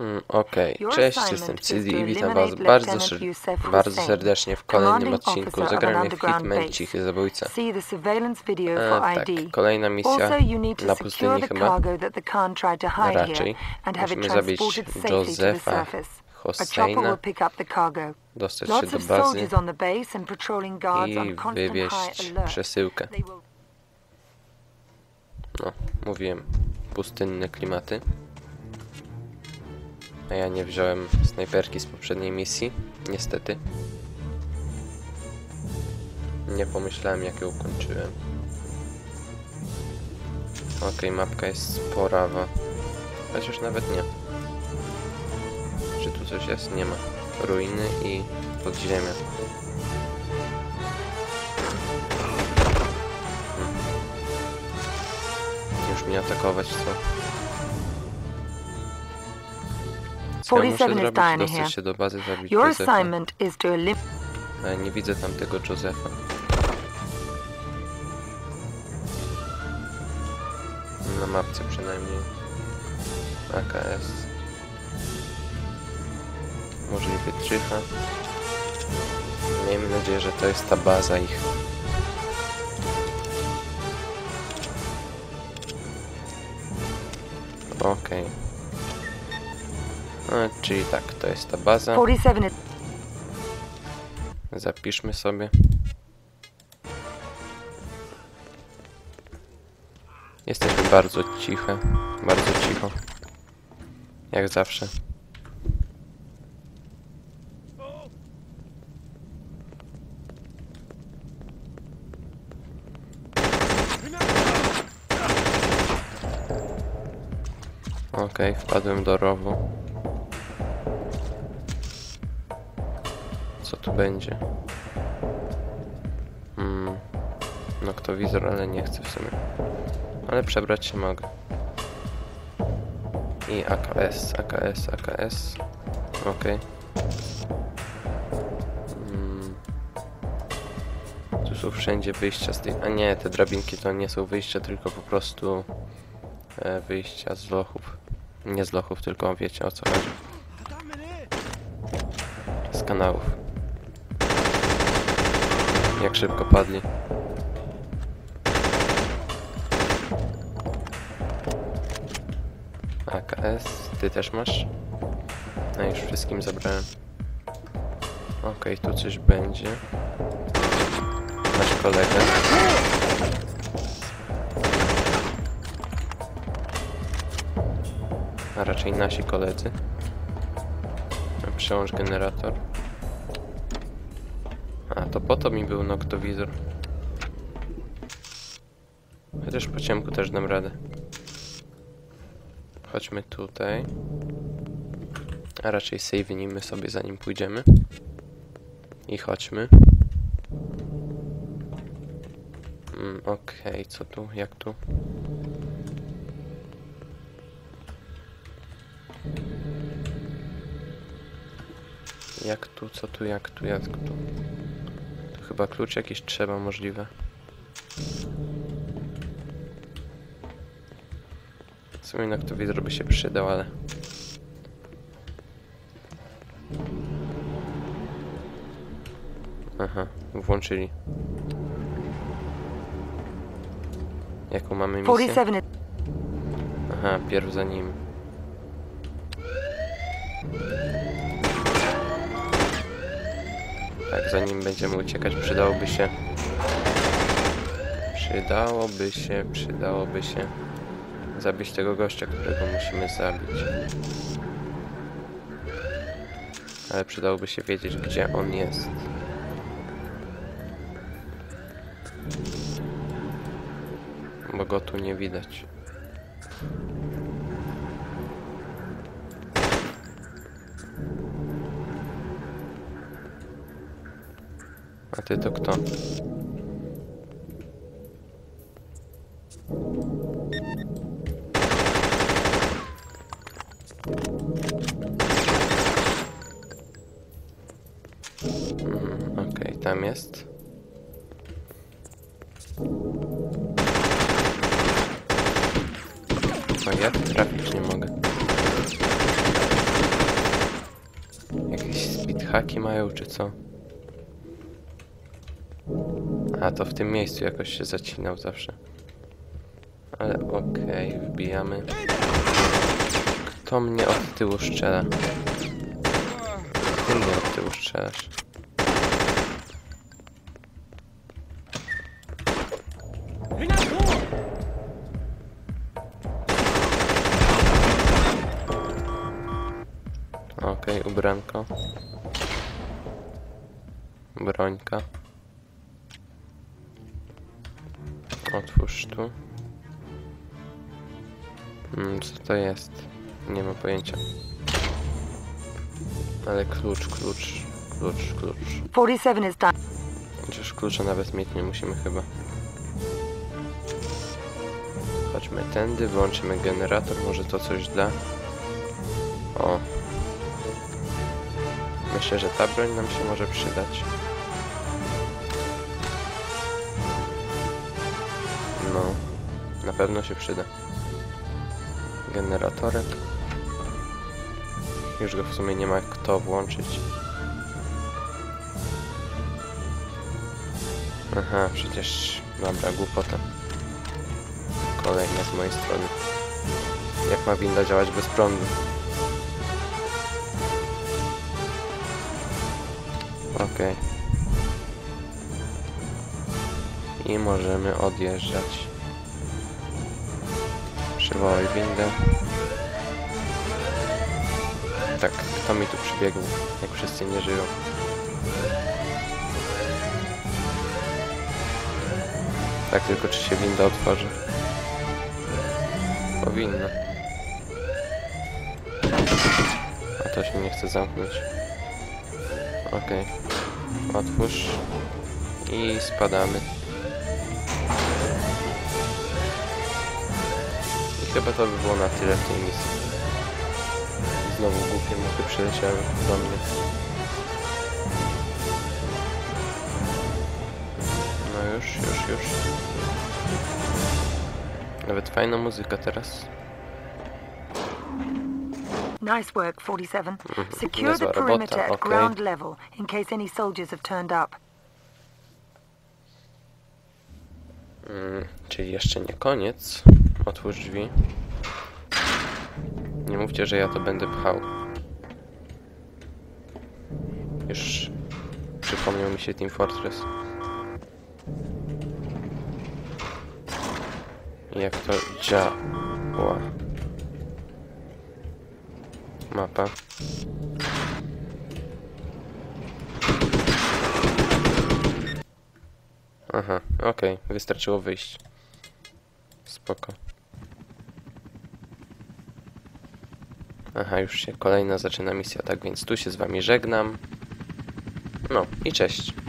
Mm, Okej, cześć, jestem CD i witam was bardzo, bardzo serdecznie w kolejnym odcinku Zagramy w Hitman Cichy Zabójca. For tak, kolejna misja na pustyni chyba. Raczej. Musimy zabić Josefa. A Hosseina, dostać się do bazy i wywieźć przesyłkę. No, mówiłem, pustynne klimaty. A ja nie wziąłem snajperki z poprzedniej misji, niestety. Nie pomyślałem jak ją kończyłem. Okej, mapka jest sporawa. Chociaż nawet nie. Czy tu coś jest? Nie ma. Ruiny i podziemia. Już mnie atakować, co? Ja muszę 47 is zrobić? dying here. Dostać się do bazy, zabić Your Józefa. assignment is to Ale nie widzę tam tego Józefa. Na mapce przynajmniej. AKS. Może i wytrycha. Miejmy nadzieję, że to jest ta baza ich. Okej. No, czyli tak, to jest ta baza. 47 is Zapiszmy sobie. Jesteśmy bardzo ciche. Bardzo cicho. Jak zawsze. Okej, wpadłem do rowu. Tu będzie? Hmm. Noktowizor, ale nie chcę w sumie. Ale przebrać się mogę. I AKS, AKS, AKS. Okej. Mm. Tu są wszędzie wyjścia z tej... A nie, te drabinki to nie są wyjścia, tylko po prostu e, wyjścia z lochów. Nie z lochów, tylko wiecie o co chodzi. Z kanałów. Jak szybko padli. AKS, ty też masz? No już wszystkim zabrałem. Okej, tu coś będzie. Nasz kolega. A raczej nasi koledzy. Przełącz generator. A, to po to mi był noktowizor. Chociaż po ciemku też dam radę. Chodźmy tutaj. A raczej save'nijmy sobie zanim pójdziemy. I chodźmy. Mm, Okej, co tu? Jak tu? Jak tu? Co tu? Jak tu? Jak tu? Chyba klucz jakiś trzeba możliwe. W sumie noktowizor by się przydał, ale... Aha, włączyli. Jaką mamy misję? 47 is Aha, pierw za nim. Tak, zanim będziemy uciekać, przydałoby się... Przydałoby się, przydałoby się zabić tego gościa, którego musimy zabić. Ale przydałoby się wiedzieć, gdzie on jest. Bo go tu nie widać. A ty to kto? Mm, okay, tam jest. No ja trafić nie mogę. Jakieś speedhaki mają czy co? A, to w tym miejscu jakoś się zacinał zawsze. Ale okej, wbijamy. Kto mnie od tyłu strzela? Ty mnie od tyłu strzelasz. Okej, ubranko. Brońka. Otwórz tu. Hmm, co to jest? Nie mam pojęcia. Ale klucz, klucz, klucz, klucz. 47 is done. Chociaż klucza nawet mieć nie musimy chyba. Chodźmy tędy, włączymy generator, może to coś da. O. Myślę, że ta broń nam się może przydać. Na pewno się przyda. Generatorek. Już go w sumie nie ma kto włączyć. Aha, przecież... Dobra, głupota. Kolejna z mojej strony. Jak ma winda działać bez prądu? Okej. I możemy odjeżdżać. Przywołaj windę. Tak, kto mi tu przybiegł, jak wszyscy nie żyją? Tak, tylko czy się winda otworzy? Powinna. A to się nie chce zamknąć. Okej. Otwórz. I spadamy. Chyba to by było na tyle w tej misji. Znowu głupie muchy przyleciały do mnie. No już, już, już. Nawet fajna muzyka teraz. Nice work, 47. Secure Niezła the robota, perimeter at ground level in case any soldiers have turned up. Mm, czyli jeszcze nie koniec. Otwórz drzwi. Nie mówcie, że ja to będę pchał. Już przypomniał mi się Team Fortress. Jak to działa? Mapa. Aha, okej, wystarczyło wyjść. Spoko. Aha, już się kolejna zaczyna misja, tak więc tu się z wami żegnam. No i cześć.